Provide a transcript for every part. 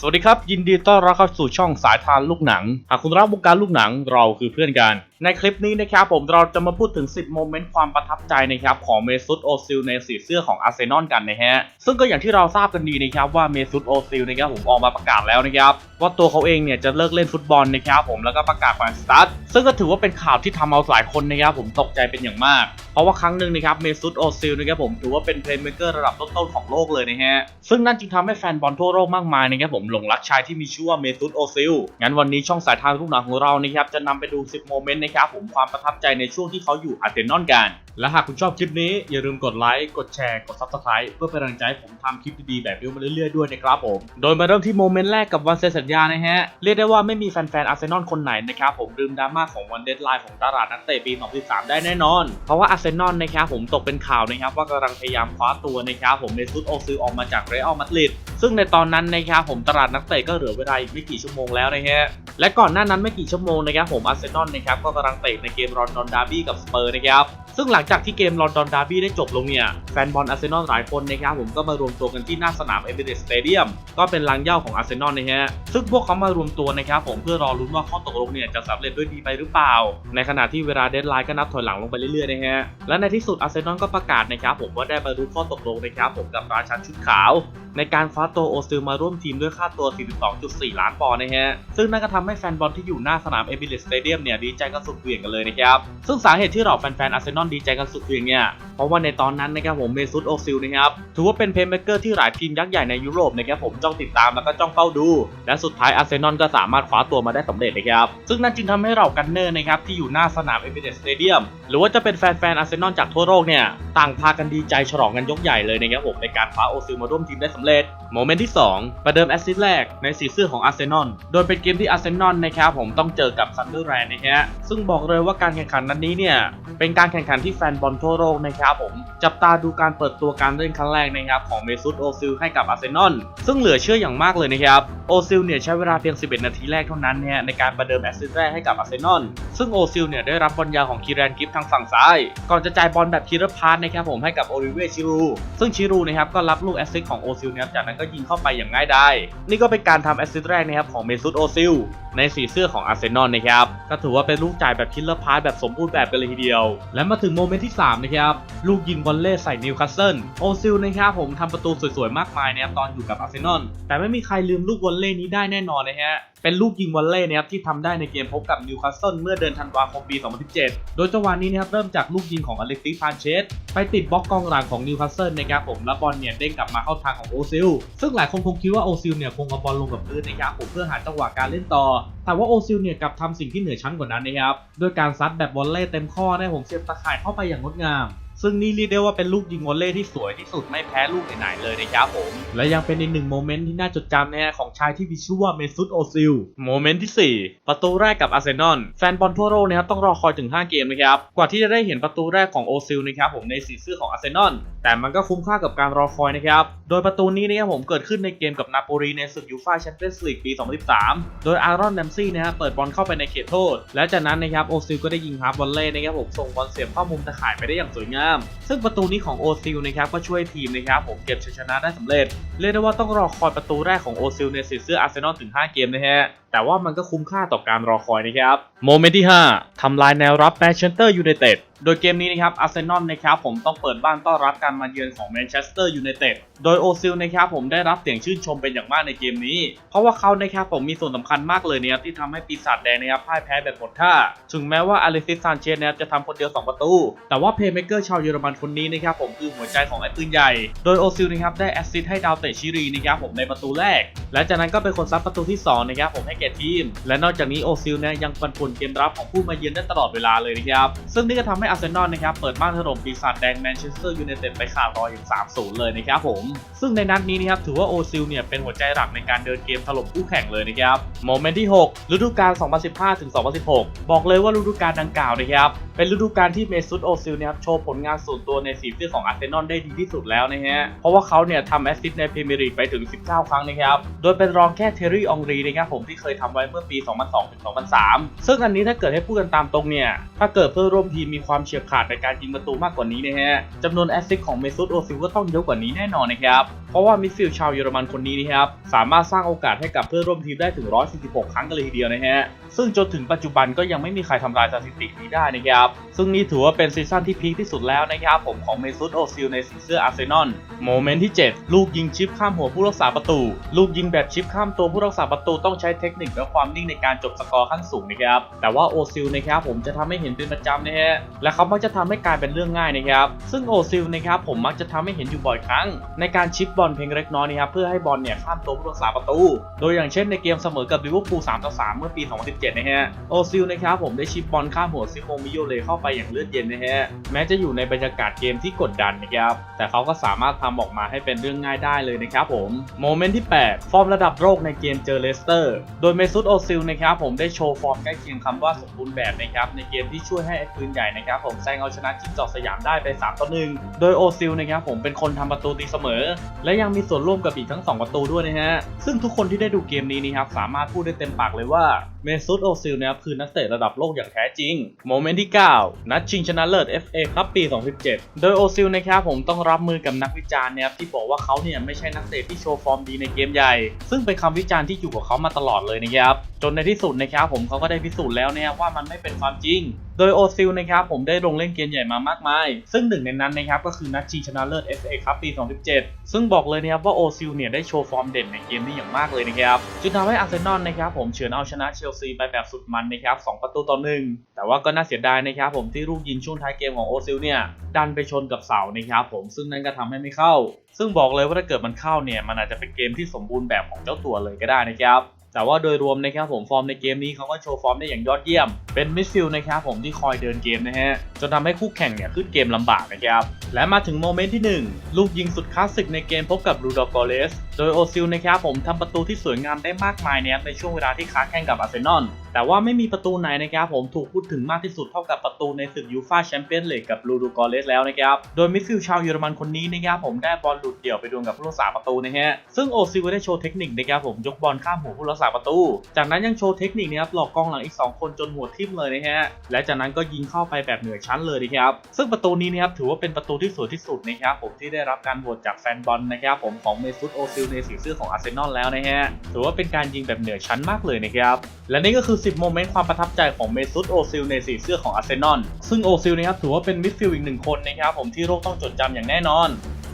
สวัสดีครับ ยินดีต้อนรับเข้าสู่ช่องสายทานลูกหนัง หากคุณรักวงการลูกหนังเราคือเพื่อนกัน ในคลิปนี้นะครับผมเราจะมาพูดถึง 10 โมเมนต์ความประทับใจนะครับของเมซุตโอซิลในสีเสื้อของอาร์เซนอลกันนะฮะ ซึ่งก็อย่างที่เราทราบกันดีนะครับว่าเมซุตโอซิลนะครับผมออกมาประกาศแล้วนะครับว่าตัวเขาเองเนี่ยจะเลิกเล่นฟุตบอลนะครับผมแล้วก็ประกาศวันสตาร์ทซึ่งก็ถือว่าเป็นข่าวที่ทำเอาหลายคนนะครับผมตกใจเป็นอย่างมาก เพราะว่าครั้งหนึ่งนะครับเมซุตโอซิลนะครับผมถือว่าเป็นเพลย์เม k เกอร์ระดับต้นๆของโลกเลยนะฮะซึ่งนั่นจึงทำให้แฟนบอลทั่วโลกมากมายนะครับผมหลงรักชายที่มีชื่อว่าเมซุตโอซิลงั้นวันนี้ช่องสายทางลูกหนังของเรานะครับจะนำไปดู 10 โมเมนต์นะครับผมความประทับใจในช่วงที่เขาอยู่อาร์เซนอลกัน และหากคุณชอบคลิปนี้อย่าลืมกดไลค์กดแชร์กด Subscribe เพื่อเป็นกำลังใจให้ผมทำคลิปดีๆแบบนี้มาเรื่อยๆด้วยนะครับผมโดยมาเริ่มที่โมเมนต์แรกกับวันเซสัญญานะฮะ เรียกได้ว่าไม่มีแฟนๆอาร์เซนอลคนไหนนะครับผมลืมดราม่าของวันเดดไลน์ของตลาดนักเตะปี 2013 ได้แน่นอน เพราะว่าอาร์เซนอลนะครับผมตกเป็นข่าวนะครับว่ากำลังพยายามคว้าตัวนะครับผมเมซุตโอซิลออกมาจากเรอัลมาดริดซึ่งในตอนนั้นนะครับผมตลาดนักเตะก็เหลือเวลาอีกไม่กี่ชั่วโมงแล้วนะฮะและก่อนหน้านั้นไม่กี่ชั่วโมงนะครับผมอาร์เซนอลนะครับก็กำลังเตะในเกมรอนดอนดาร์บี้กับสเปอร์นะครับ ซึ่งหลังจากที่เกมลอนดอนดาร์บี้ได้จบลงเนี่ย แฟนบอลอาร์เซนอลหลายคนนะครับผมก็มารวมตัวกันที่หน้าสนามเอเบเรสสเตเดียมก็เป็นลังเหย้าของอาร์เซนอลนะฮะซึ่งพวกเขามารวมตัวนะครับผมเพื่อรอลุ้นว่าข้อตกลงเนี่ยจะสำเร็จด้วยดีไปหรือเปล่า ในขณะที่เวลาเดดไลน์ก็นับถอยหลังลงไปเรื่อยๆนะฮะและในที่สุดอาร์เซนอลก็ประกาศนะครับผมว่าได้บรรลุข้อตกลงนะครับผมกับราชันชุดขาว ในการคว้าตัวโอซิลมาร่วมทีมด้วยค่าตัว 42.4 ล้านปอนด์นะฮะ ซึ่งนั่นก็ทำให้แฟนบอลที่อยู่หน้าสนามเอบิเลสสเตเดียมเนี่ยดีใจกันสุดเหวี่ยงกันเลยนะครับ ซึ่งสาเหตุที่เราแฟนๆอาร์เซนอลดีใจกันสุดเหวี่ยงเนี่ย เพราะว่าในตอนนั้นนะครับผมเมซุตโอซิลนะครับ ถือว่าเป็นเพลย์เม k เกอร์ที่หลายทีมยักษ์ใหญ่ในยุโรปนะครับผมจ้องติดตามแล้วก็จ้องเฝ้าดู และสุดท้ายอาร์เซนอลก็สามารถคว้าตัวมาได้สำเร็จนะครับ ซึ่งนั่นจึงทำให้เรากันเนอร์นะครับที่อยู่หน้าสนามเอบิเลสสเตเดียมหรือว่าจะเป็นแฟนๆอาร์เซนอลจากทั่วโลกเนี่ยต่างพากันดีใจฉลองกันยกใหญ่เลยนะครับผมในการคว้าโอซิลมาร่วมทีมได้สำเร็จ Let. โมเมนต์ที่ 2 ประเดิมแอสซิสแรกในสีเสื้อของอาร์เซนอล โดยเป็นเกมที่อาร์เซนอลนะครับผมต้องเจอกับซันเดอร์แลนด์นะฮะ ซึ่งบอกเลยว่าการแข่งขันนัดนี้เนี่ย เป็นการแข่งขันที่แฟนบอลทั่วโลกนะครับผม จับตาดูการเปิดตัวการเล่นครั้งแรกนะครับของเมซุตโอซิลให้กับอาร์เซนอล ซึ่งเหลือเชื่ออย่างมากเลยนะครับ โอซิลเนี่ยใช้เวลาเพียง 11 นาทีแรกเท่านั้นเนี่ยในการประเดิมแอสซิสแรกให้กับอาร์เซนอล ซึ่งโอซิลเนี่ยได้รับบอลยาวของคีแรนกิฟทางฝั่งซ้าย ก่อนจะจ่ายบอลแบบคีรพาร์ตนะครับผมให้กับโอลิเวชิรู ซึ่งชิรูนะครับก็รับลูกแอสซิสของโอซิลนะครับจากนัก็ยิงเข้าไปอย่างง่ายดายนี่ก็เป็นการทำแอสซิสต์แรกนะครับของเมซุตโอซิลในสีเสื้อของอาร์เซนอลนะครับก็ถือว่าเป็นลูกจ่ายแบบคิลเลอร์พาร์แบบสมบูรณ์แบบกันเลยทีเดียว และมาถึงโมเมนต์ที่ 3 นะครับ ลูกยิงบอลเล่ใส่นิวคาสเซิลโอซิลนะครับผมทำประตูสวยๆ มากมายนะครับตอนอยู่กับอาร์เซนอลแต่ไม่มีใครลืมลูกบอลเล่นี้ได้แน่นอนนะฮะ เป็นลูกยิงวอลเล่นะครับที่ทำได้ในเกมพบกับนิวคาสเซิลเมื่อเดือนธันวาคมปี 2017 โดยจังหวะนี้นะครับเริ่มจากลูกยิงของอเล็กซิสซานเชสไปติดบล็อกกองหลังของนิวคาสเซิลนะครับผมแล้วบอลเนี่ยเด้งกลับมาเข้าทางของโอซิลซึ่งหลายคนคงคิดว่าโอซิลเนี่ยคงเอาบอลลงกับพื้นนะครับผมเพื่อหาจังหวะการเล่นต่อ แต่ว่าโอซิลเนี่ยกลับทำสิ่งที่เหนือชั้นกว่านั้นนะครับด้วยการซัดแบบวอลเล่เต็มข้อได้ผมเสียบตะข่ายเข้าไปอย่างงดงาม ซึ่งนี่เรียกได้ว่าเป็นลูกยิงวอลเล่ที่สวยที่สุดไม่แพ้ลูกไหนๆเลยนะครับผม และยังเป็นอีกหนึ่งโมเมนต์ที่น่าจดจำนะฮะของชายที่มีชื่อว่าเมซุตโอซิล โมเมนต์ที่ 4 ประตูแรกกับอาร์เซนอลแฟนบอลทั่วโลกนะครับต้องรอคอยถึง 5 เกมนะครับ กว่าที่จะได้เห็นประตูแรกของโอซิลนะครับผมในสีเสื้อของอาร์เซนอลแต่มันก็คุ้มค่ากับการรอคอยนะครับ โดยประตูนี้นะครับผมเกิดขึ้นในเกมกับนาโปลีในศึกยูฟ่าแชมเปี้ยนส์ลีกปี 2013 โดยอารอนแดมซี่นะครับเปิดบอลเข้าไปในเขตโทษ และจากนั้นนะครับโอซิลก็ได้ยิงฮาร์ฟวอลเล่นะครับผมส่งบอลเสียบเข้ามุมตะข่ายไปได้อย่างสวยงามซึ่งประตูนี้ของโอซิลนะครับก็ช่วยทีมนะครับผมเก็บชัยชนะได้สำเร็จ เรียกได้ว่าต้องรอคอยประตูแรกของโอซิลในสีเสื้ออาร์เซนอลถึง 5 เกมนะฮะ แต่ว่ามันก็คุ้มค่าต่อการรอคอยนะครับโมเมนต์ที่ 5ทำลายแนวรับแมนเชสเตอร์ยูไนเต็ดโดยเกมนี้นะครับอาร์เซนอลนะครับผมต้องเปิดบ้านต้อนรับการมาเยือนของแมนเชสเตอร์ยูไนเต็ดโดยโอซิลนะครับผมได้รับเสียงชื่นชมเป็นอย่างมากในเกมนี้ เพราะว่าเขานะครับผมมีส่วนสำคัญมากเลยเนะครับที่ทำให้ปีศาจแดงนะครับพ่ายแพ้แบบหมดท่า ถึงแม้ว่าอเล็กซิสซานเชสนะครับจะทำคนเดียว 2 ประตู แต่ว่าเพลย์เมเกอร์ชาวเยอรมันคนนี้นะครับผมคือหัวใจของไอ้ปืนใหญ่ โดยโอซิลนะครับได้แอสซิสต์ให้ดาวเตะชิรีนะครับผมในประตูแรก และจากนั้นก็เป็นคนซัดประตูที่สองนะครับผมให้แกทีม และนอกจากนี้โอซิลเนี่ยยังปันป่วนเกมรับของผู้มาเยือนได้ตลอดเวลาเลยนะครับซึ่งนี่ก็ทำให้อาร์เซนอลนะครับเปิดบ้านถล่มปีศาจแดงแมนเชสเตอร์ยูไนเต็ดไปขาดรอยอย่าง 3-0 เลยนะครับผม ซึ่งในนัดนี้นะครับถือว่าโอซิลเนี่ยเป็นหัวใจหลักในการเดินเกมถล่มคู่แข่งเลยนะครับโมเมนต์ที่ 6 ฤดูกาล 2015ถึง2016 บอกเลยว่าฤดูกาลดังกล่าวนะครับเป็นฤดูกาลที่เมซุตโอซิลเนี่ยครับโชว์ผลงานส่วนตัวในสีเสื้อของอาร์เซนอลได้ดีที่สุดแล้วนะฮะ เพราะว่าเขาเนี่ยทำแอสซิสต์ในพรีเมียร์ลีกไปถึง 19 ครั้งนะครับ โดยเป็นรองแค่เทอรี่องรีนะครับผมที่เคยเคยทำไว้เมื่อปี 2002ถึง2003 ซึ่งอันนี้ถ้าเกิดให้พูดกันตามตรงเนี่ย ถ้าเกิดเพื่อนร่วมทีมมีความเฉียบขาดในการยิงประตูมากกว่านี้นะฮะจำนวนแอสซิสของเมซุตโอซิลก็ต้องเยอะกว่านี้แน่นอนนะครับ เพราะว่ามิดฟิลด์ชาวเยอรมันคนนี้นะครับ สามารถสร้างโอกาสให้กับเพื่อนร่วมทีมได้ถึง 146 ครั้งกันเลยทีเดียวนะฮะ ซึ่งจนถึงปัจจุบันก็ยังไม่มีใครทำลายสถิตินี้ได้นะครับ ซึ่งนี่ถือว่าเป็นซีซั่นที่พีคที่สุดแล้วนะครับผมของเมซุตโอซิลในสีเสื้ออาร์เซนอล โมเมนต์ที่ 7 ลูกยิงชิปข้ามหัวผู้รักษาประตู ลูกยิงแบบชิปข้ามตัวผู้รักษาประตูต้องใช้เทคนิคและความนิ่งในการจบสกอร์ขั้นสูงนะครับแต่ว่าโอซิลนะครับผมจะทำให้เห็นเป็นประจำนะฮะและเขามักจะทำให้กลายเป็นเรื่องง่ายนะครับซึ่งโอซิลนะครับผมมักจะทำให้เห็นอยู่บ่อยครั้ง ในการชิปบอลเพียงเล็กน้อยนะครับเพื่อให้บอลเนี่ยข้ามตัวผู้รักษาประตู โดยอย่างเช่นในเกมเสมอกับลิเวอร์พูล3ต่อ3เมื่อปี 2017 นะฮะโอซิลนะครับผมได้ชิปบอลข้ามหัวซิโมมิโยเลเข้าไปอย่างเลือดเย็นนะฮะแม้จะอยู่ในบรรยากาศเกมที่กดดันนะครับแต่เขาก็สามารถทำออกมาให้เป็นเรื่องง่ายได้เลยนะครับผมโมเมนต์ที่ 8 ฟอร์มระดับโลกในเกมเจอเลสเตอร์ โดยเมซุตโอซิลนะครับผมได้โชว์ฟอร์มใกล้เคียงคำว่าสมบูรณ์แบบนะครับในเกมที่ช่วยให้ไอ้ปืนใหญ่นะครับผมแซงเอาชนะจิงจอกสยามได้ไป3ต่อ1โดยโอซิลนะครับผมเป็นคนทำประตูตีเสมอ และยังมีส่วนร่วมกับอีกทั้ง 2 ประตูด้วยนะฮะซึ่งทุกคนที่ได้ดูเกมนี้นะครับสามารถพูดได้เต็มปากเลยว่า เมซุตโอซิลนะครับคือนักเตะระดับโลกอย่างแท้จริง โมเมนต์ที่ 9 นัดชิงชนะเลิศ FA ครับปี 2017 โดยโอซิลนะครับผมต้องรับมือกับนักวิจารณ์นะครับที่บอกว่าเขาเนี่ยไม่ใช่นักเตะที่โชว์ฟอร์มดีในเกมใหญ่ ซึ่งเป็นคำวิจารณ์ที่อยู่กับเขามาตลอดเลยนะครับจนในที่สุดนะครับผมเขาก็ได้พิสูจน์แล้วนะครับว่ามันไม่เป็นความจริง โดยโอซิลนะครับผมได้ลงเล่นเกมใหญ่มามากมาย ซึ่งหนึ่งในนั้นนะครับก็คือนัดชิงชนะเลิศ FA ครับปี 2017 ซึ่งบอกเลยนะครับว่าโอซิลเนี่ยได้โชว์ฟอร์มเด่นในเกมนี้อย่างมากเลยนะครับจึงทำให้อาร์เซนอลนะครับผมเฉือนเอาชนะเชลซีไปแบบสุดมันนะครับ2ประตูต่อหนึ่งแต่ว่าก็น่าเสียดายนะครับผมที่ลูกยิงช่วงท้ายเกมของโอซิลเนี่ยดันไปชนกับเสานะครับผมซึ่งนั่นก็ทำให้ไม่เข้า ซึ่งบอกเลยว่าถ้าเกิดมันเข้าเนี่ยมันอาจจะเป็นเกมที่สมบูรณ์แบบของเจ้าตัวเลยก็ได้นะครับ แต่ว่าโดยรวมนะครับผมฟอร์มในเกมนี้เขาก็โชว์ฟอร์มได้อย่างยอดเยี่ยม เป็นมิดฟิลด์นะครับผมที่คอยเดินเกมนะฮะจนทำให้คู่แข่งเนี่ยขึ้นเกมลำบากนะครับและมาถึงโมเมนต์ที่ 1 ลูกยิงสุดคลาสสิกในเกมพบกับรูดอกอเลสโดยโอซิลนะครับผมทำประตูที่สวยงามได้มากมายนะครับในช่วงเวลาที่ค้าแข่งกับอาร์เซนอล แต่ว่าไม่มีประตูไหนนะครับผมถูกพูดถึงมากที่สุดเท่ากับประตูในศึกยูฟ่าแชมเปี้ยนลีกกับลูดูกอเลสแล้วนะครับโดยมิดฟิลด์ชาวเยอรมันคนนี้นะครับผมได้บอลหลุดเดี่ยวไปดวลกับผู้รักษาประตูนะฮะซึ่งโอซิลได้โชว์เทคนิคนะครับผมยกบอลข้ามหัวผู้รักษาประตู จากนั้นยังโชว์เทคนิคนะครับหลอกกองหลังอีก 2 คนจนหัวทิ่มเลยนะฮะและจากนั้นก็ยิงเข้าไปแบบเหนือชั้นเลยนะครับซึ่งประตูนี้นะครับถือว่าเป็นประตูที่สวยที่สุดนะครับผมที่ได้รับการโหวตจากแฟนบอลนะครับผมของเมซุตโอซิลในสีเสื้อของอาร์เซนอลแล้วนะฮะถือว่าเป็นการยิงแบบเหนือชั้นมากเลยนะครับและนี่ก็คือ10 โมเมนต์ความประทับใจของเมซุตโอซิลในสีเสื้อของอาร์เซนอลซึ่งโอซิลนะครับถือว่าเป็นมิดฟิลด์อีกหนึ่งคนนะครับผมที่โลกต้องจดจำอย่างแน่นอน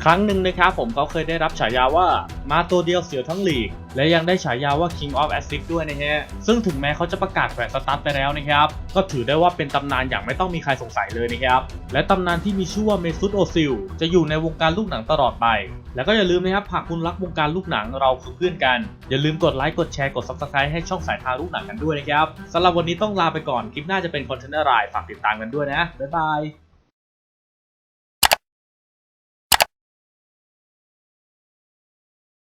ครั้งหนึ่งนะครับผมเขาเคยได้รับฉายาว่ามาตัวเดียวเสียวทั้งลีก และยังได้ฉายาว่า King of Assist ด้วยนะฮะ ซึ่งถึงแม้เขาจะประกาศแขวนสตาร์ทไปแล้วนะครับ ก็ถือได้ว่าเป็นตำนานอย่างไม่ต้องมีใครสงสัยเลยนะครับ และตำนานที่มีชื่อว่าเมซุตโอซิลจะอยู่ในวงการลูกหนังตลอดไป แล้วก็อย่าลืมนะครับหากคุณรักวงการลูกหนังเราคือเพื่อนกัน อย่าลืมกดไลค์กดแชร์กด subscribe ให้ช่องสายทางลูกหนังกันด้วยนะครับสำหรับวันนี้ต้องลาไปก่อนคลิปหน้าจะเป็นคอนเทนต์อะไรฝากติดตามกันด้วยนะบ๊ายบาย